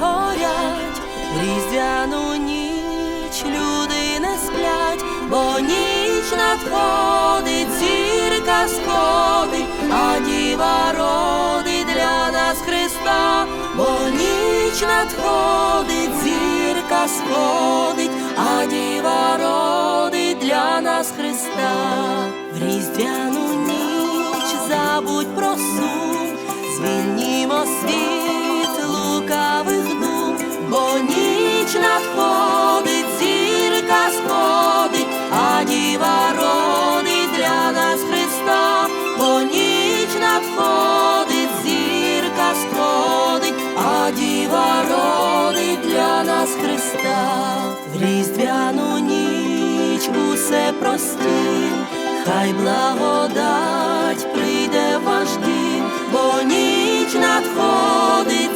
горять, різдвяну ніч люди не сплять, бо ніч надходить, зірка сходить, а діва родить для нас Христа, бо ніч надходить, зірка сходить, а діва родить для нас Христа, в різдвяну ніч забудь про сум, звільнімо світ лукавих дум, бо ніч надходить, зірка сходить, а діва родить для нас Христа, бо ніч надходить, зірка сходить, а діва родить для нас Христа, в різдвяну ніч усе простім, хай благодать прийде ваш бо ніч надходить,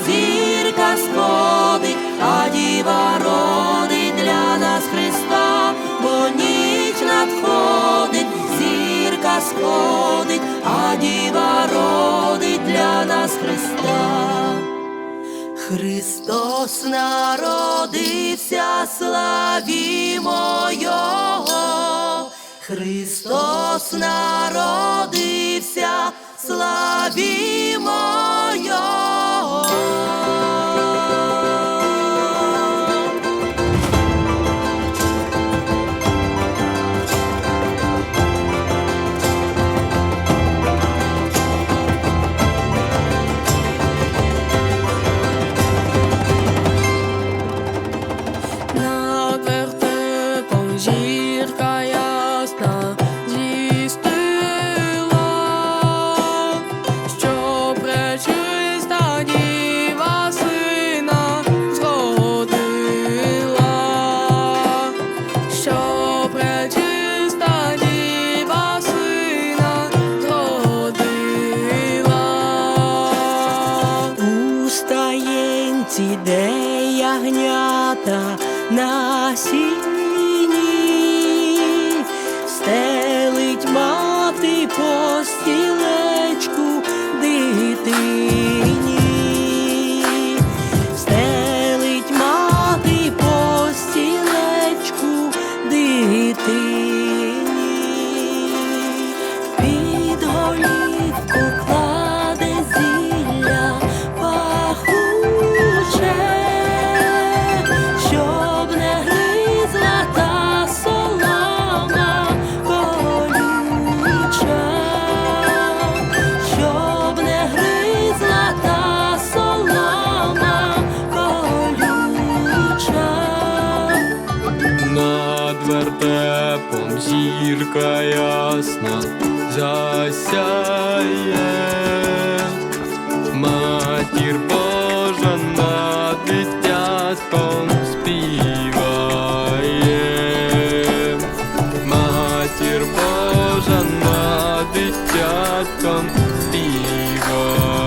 сходить, а діва родить для нас Христа, бо ніч надходить, зірка сходить, а діва родить для нас Христа. Христос народився, славімо Його. Христос народився, славімо Його. Стаєнці, де ягнята на сіні, вертепом зірка ясна засяє, матір Божа над дитятком співає, матір Божа над дитятком співає.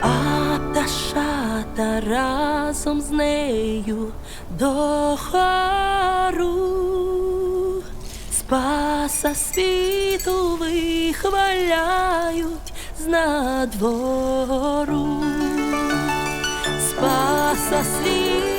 А пташата разом з нею до хору Спаса світу вихваляють з надвору. Спаса світу